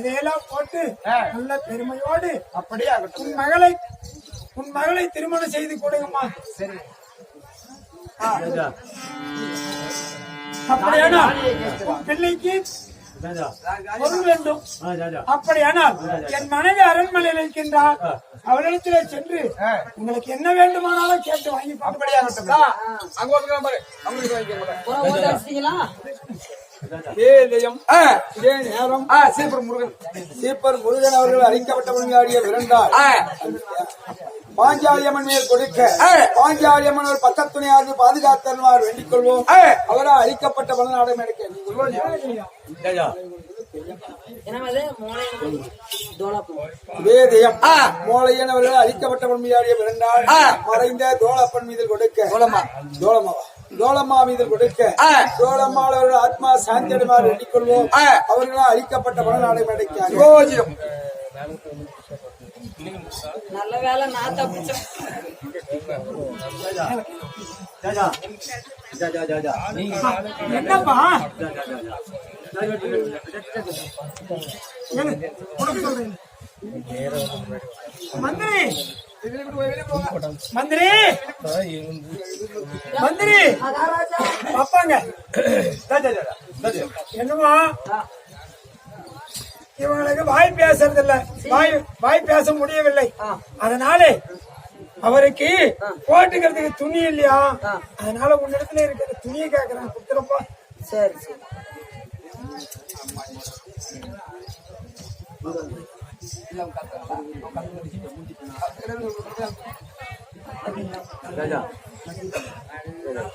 இதையெல்லாம் போட்டு நல்ல பெருமையோடு அப்படியே ஆகட்டும். உன் மகளை உன் மகளை திருமணம் செய்து கொடுங்கம்மா. சரி. அப்படியானால் உன் பிள்ளைக்கு பொருள் வேண்டும். அப்படியானால் என் மனைவி அரண்மனையில் இருக்கின்றார் அவளிடத்திலே சென்று உங்களுக்கு என்ன வேண்டுமானாலும் கேட்டு வாங்கி அப்படியே அங்க நேரம் சீப்பர் முருகன் சீப்பர் முருகன் அவர்கள் அழிக்கப்பட்ட முன்னாடிய விரண்டார் பாஞ்சாலியம்மன் மேல் கொடுக்க. பாஞ்சாலியம்மன் ஒரு பக்கத்துணையாவது பாதுகாத்தருமாறு வேண்டிக் கொள்வோம். அவரா அழிக்கப்பட்ட பலநாடம். மோளையன் அவர்கள் அழிக்கப்பட்ட முன்னாடிய விரண்டால். மறைந்த தோளப்பன் மீது கொடுக்க சோழம்மா. தோளமாவா தோளம்மா மீது கொடுக்க அவர்கள் ஆத்மா சாந்தி அடைமாறு வேண்டிக் கொள்வோம் ஆ. அவர்களா அழிக்கப்பட்ட பலநாடம் எடுக்க யோஜியம் நல்ல வேலை நான் தப்பிச்சேன். என்னப்பா? சொல்றேன். மந்திரி! மந்திரி! மந்திரி பாப்பாங்க என்னமா இவங்களுக்கு வாய் பேசுறது இல்ல வாய் வாய் பேச முடியவில்லை. அதனாலே அவருக்கு போட்டுக்கிறதுக்கு துணி இல்லையா? அதனால உன்னிடத்துல இருக்கிற துணியை கேக்குறேன். கொடுத்துறப்பா சரி சரி.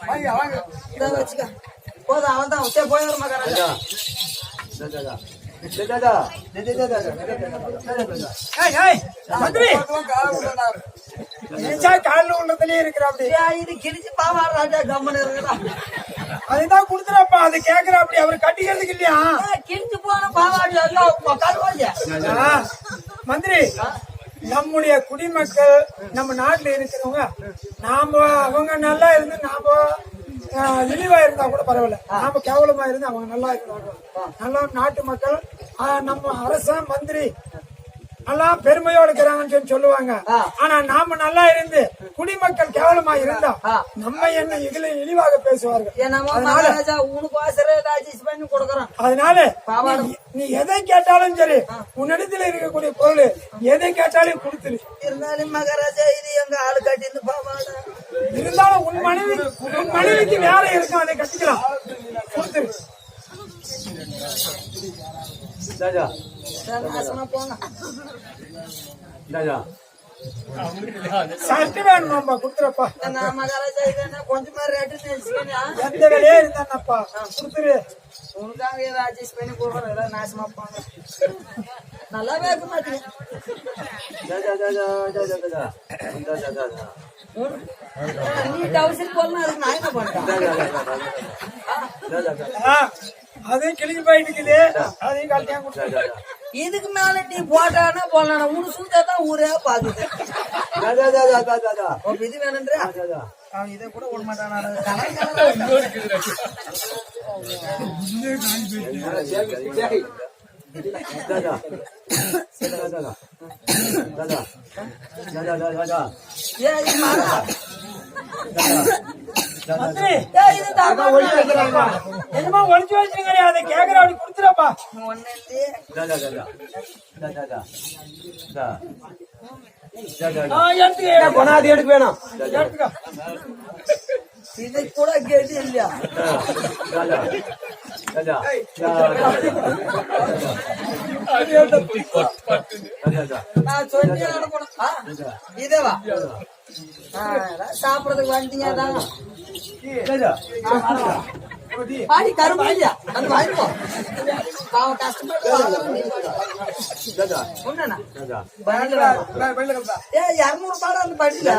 வாங்க வாங்க இதை வச்சுக்க போதும் அவன் தான் சரி போய் வர மகாராஜா மந்திரி நினைச்சா காலில் உள்ளதுலயே இருக்கிற அப்படி ஏய், இது கிழிச்சு பாவாடு ராஜா கம்மன் இருக்கிறான் அதுதான் கொடுத்துறப்பா அது கேக்குற அப்படி அவர் கட்டிக்கிறதுக்கு இல்லையா? கிழிச்சு போன பாவாடு எல்லாம் கருவாங்க மந்திரி நம்முடைய குடிமக்கள் நம்ம நாட்டுல இருக்கிறவங்க நாம அவங்க நல்லா இருந்து நாம இழிவா இருந்தா கூட பரவாயில்ல. நாம கேவலமா இருந்து அவங்க நல்லா இருந்தாங்க நல்லா நாட்டு மக்கள் நம்ம அரசன் மந்திரி நல்லா பெருமையோடு இருக்கிறாங்கன்னு சொல்லி சொல்லுவாங்க. ஆனா நாம நல்லா இருந்து குடிமக்கள் கேவலமா இருந்தா நம்ம என்ன இதில் இழிவாக பேசுவார்கள். அதனால நீ- நீ எதை கேட்டாலும் சரி உன்னிடத்துல இருக்கக்கூடிய பொருள் எதை கேட்டாலும் கொடுத்துரு. இருந்தாலும் மகாராஜா இது எங்க ஆளு கட்டிருந்து பாவாடு. இருந்தாலும் உன் மனைவி உன் மனைவிக்கு வேலை இருக்கும் அதை கட்டிக்கலாம்? கொடுத்துரு. நாசமா போங்க சட்டு வேணுமாப்பா கொடுத்துறப்பா என்ன மகாராஜா இது என்ன கொஞ்சமா ரேட்டு நினைச்சுக்கா எந்த வேலையே இருந்தாப்பா கொடுத்துரு உனக்காக ராஜேஷ் பண்ணி கொடுக்குறேன் எல்லாம் நாசமா போங்க நல்லா வேக மாட்டீங்க நீ டவுசர் போடலாம் அதுக்கு நான் என்ன பண்றேன் ஆ, அதையும் கிழிஞ்சு போயிட்டு இருக்குது அதையும் கழட்டியா கொடுத்துரு இதுக்கு மேல நீ போட்டானா போடலாம் உனக்கு சூத்தா தான் ஊரே பாக்குது உன் இது வேணுன்ற அவன் இதை கூட விட மாட்டானா கலர் கலரா ஏய், இது மாறா. மந்திரி ஏய், இது தாப்பா. என்னமோ ஒளிச்சு வச்சிருக்கே அதை கேக்குற அப்படி கொடுத்துறப்பா எடுத்துக்க எடுக்க வேணாம் எடுத்துக்க இது கூட கெதி இல்லையா நான் சொல்லி அனுப்பணும் ஆ, இதேவா ஆ, அதான் சாப்பிடறதுக்கு வந்துட்டீங்க அதான் பாடி கரும்பு இல்லையா? அது வாங்கிப்போ பாவம் கஷ்டப்பட்டு இருநூறு பாடம் அந்த படியில.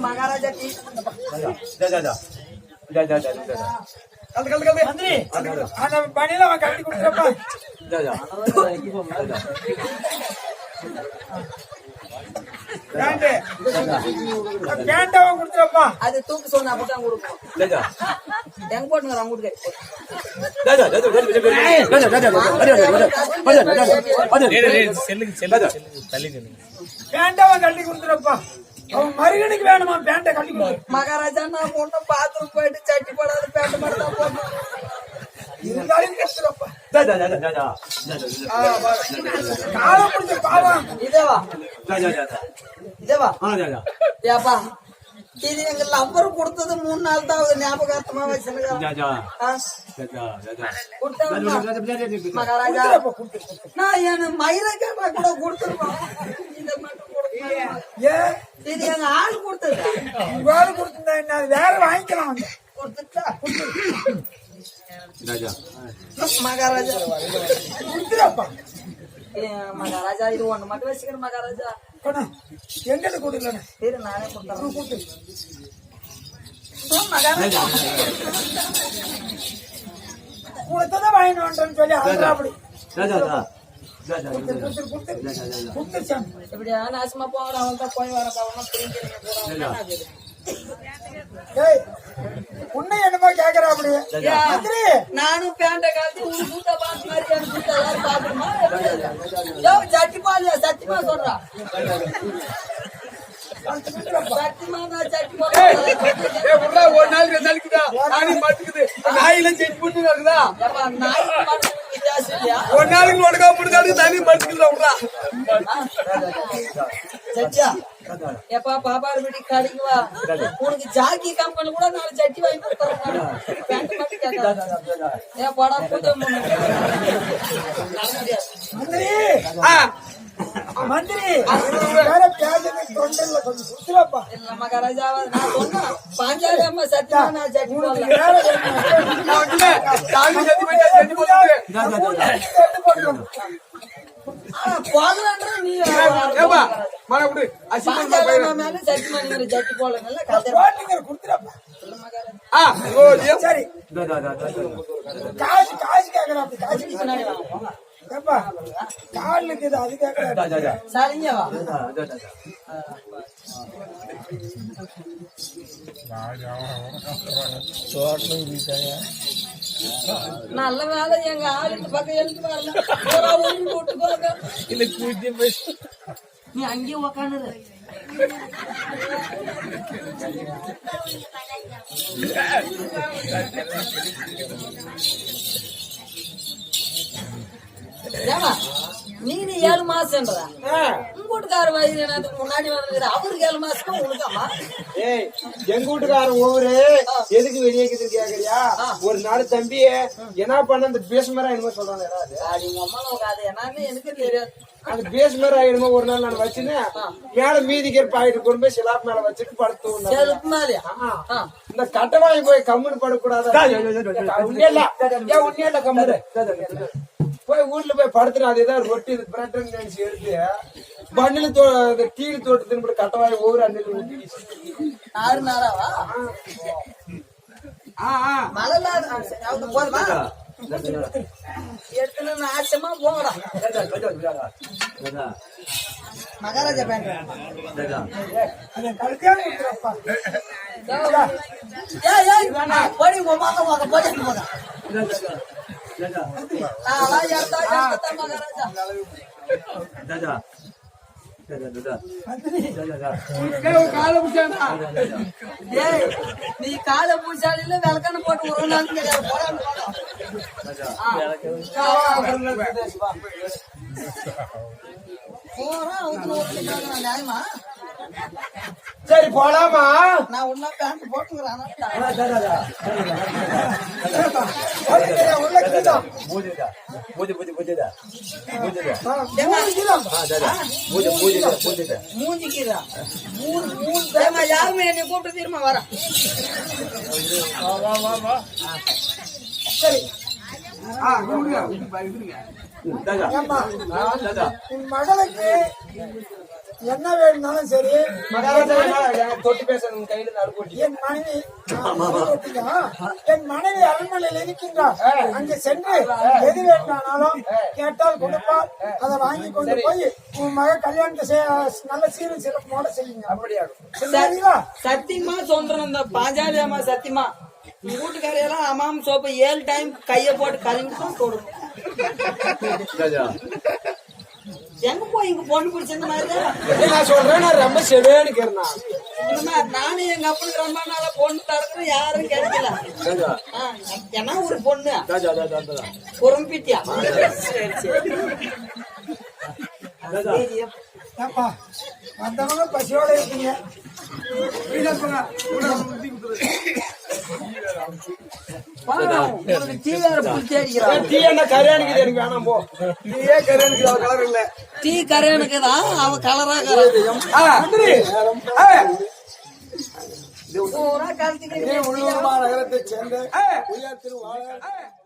மகாராஜா டீ. பணியில அவன் கட்டி கொடுத்துறப்பா பேண்டாவும் கொடுத்துருப்பா அது தூக்கு சொன்னா கொடுப்போம் எங்க போட்டுங்க அவங்க பேண்டாவும் கட்டி கொடுத்துருப்பா அவன் மருகனுக்கு வேணுமா பேண்டை கட்டி கொடு மகாராஜா நான் பொண்ணு பாத்ரூம் போயிட்டு சட்டி போடாத பேண்ட் மட்டும் தான் போட்டோம் இருந்தாலும் காலம் பிடிச்ச பாவம் இதேவா இதேவா ஏப்பா இது எங்க லவ்வர் கொடுத்தது மூணு நாள் தான் ஆகுது ஞாபகார்த்தமா மகாராஜா நான் என் மயில கேட்டா கூட கொடுத்துருப்போம் இதை மட்டும் எங்க ஆள் கொடுத்தது உங்களால கொடுத்துருந்தா என்ன வேற வாங்கிக்கலாம். கொடுத்துட்டா மகாராஜா மகாராஜா இது ஒண்ணு மட்டும் வச்சுக்கிறேன் மகாராஜா. எங்கிட்ட கொடுக்கலண்ணே இரு நானே கொடுத்தேன் மகாராஜா. கொடுத்ததான் வந்துட்டேன்னு சொல்லி அதுதான் அப்படி இப்படியா நாசமா போய் வர ஏய் உன்னை என்னமோ கேக்குறா அப்படி மந்திரி. நானும் பேண்ட காலத்து உன் கூட்ட பாத்து மாதிரி என் கூட்ட எல்லாரும் பாத்துருமா யோ சத்தியமா சொல்றா. சத்தியமா ஒரு மாட்டுக்குது நாயில செஞ்சு போட்டு இல்லையா? ஒரு நாளைக்கு ஒடுக்கா முடிஞ்சாலும் தண்ணி மாட்டுக்குதா விட்றா ஏப்பா பாப்பாரு வீட்டுக்கு கடைக்கு வா உனக்கு ஜாக்கி கம்பெனி கூட நாலு சட்டி வாங்கி ஏன் போடா பூஜை. மந்திரி! வேற தொண்டல்ல கொஞ்சம் இல்ல நான் பாஞ்சாலி அம்மா சத்தியமா நான். சாமி. போகலன்ற நீ? ஏப்பா, விடு. அசிங்கமா சரி. காசு காசு அப்படி காசு பின்னாடி வாங்க. ஏப்பா இது அது கேக்குறா ராஜா சரிங்க வா. நல்ல வேலை எங்க ஆளு பக்கம் எழுந்து வரல ஒரு ஊருக்கு கூட்டு போங்க. நீ அங்கேயே உக்காந்துரு ஏமா நீ ஏழு மாசம்ன்றா உங்க வீட்டுக்கார என்னதுக்கு முன்னாடி வந்தது அவருக்கு ஏழு மாசம் உனக்காமா ஏய், எங்க வீட்டுக்காரன் ஒவ்வொரு எதுக்கு வெளியே கேக்குறியா ஒரு நாள் தம்பி என்ன பண்ண அந்த பேசுமாரா என்னமோ சொல்றாங்க உங்க அம்மா அது என்னன்னு எனக்கு தெரியாது அந்த பேசுமாரா என்னமோ ஒரு நாள் நான் வச்சுன்னு மேல மீதி கேர் பாயிட்டு கொண்டு போய் சிலாப் மேல வச்சுட்டு படுத்து. இந்த கட்டவாய் போய் கம்முன்னு படக்கூடாது உண்மையே இல்ல ஏன் உண்மையே இல்ல கம்முனு போய் வீட்டுல போய் படுத்துட்டு அது ஏதாவது ரொட்டி இது பிரெட்னு நினைச்சு எடுத்து பண்ணில தோ இந்த டீ தோட்டு தின்னு கட்டவாய் ஒவ்வொரு அண்ணில் ஊட்டி ஆறு நாளாவா? ஆ ஆ. மழை இல்லாத போதுமா? எடுத்துன்னு நாசமா போங்கடா. ராஜா மகாராஜா போங்க ராஜா ராஜா நான் எடுத்தா எடுத்தா நீ காலை பூசாலில விளக்கண போட்டு கிடையாது போடான்னு போறான் நியாயமா சரி போலாமா? நான் உள்ள பேண்ட் போட்டுக்கிறேன் யாருமே என்னை கூப்பிட்டு திரும்ப சரி. மகளுக்கு என்ன வேணும்னாலும் சரி. தொட்டு உன் கையில அழுப்பு என் மனைவி என் மனைவி அரண்மனையில் இருக்கின்றார் அங்கு சென்று எது வேண்டானாலும் கேட்டால் கொடுப்பார் அதை வாங்கி கொண்டு போய் உன் மக கல்யாணத்தை நல்ல சீரும் சிறப்போட செய்யுங்க. அப்படியா சரிங்களா சத்தியமா சொல்றேன் இந்த பாஞ்சாலி அம்மா சத்தியமா. வீட்டுக்காரையெல்லாம் அம்மாம் சோப்பு ஏழு டைம் கைய போட்டு கழுவி தான் போடணும். எங்க போய் இங்க பொண்ணு பிடிச்சிருந்த மாதிரி நான் சொல்றேன் நான் ரொம்ப செவேன்னு மாதிரி நானும் எங்க அப்பனுக்கு ரொம்ப நாளா பொண்ணு தரது யாரும் கிடைக்கல ஆ, ஏன்னா ஒரு பொண்ணு? ஏப்பா வந்தவங்க பசியோட இருக்கீங்க. நீயே கரையானுக்கு அவ கலர் டீ கலரா உள்ளூர் மாநகரத்தை சேர்ந்த உயர் திருவாளர்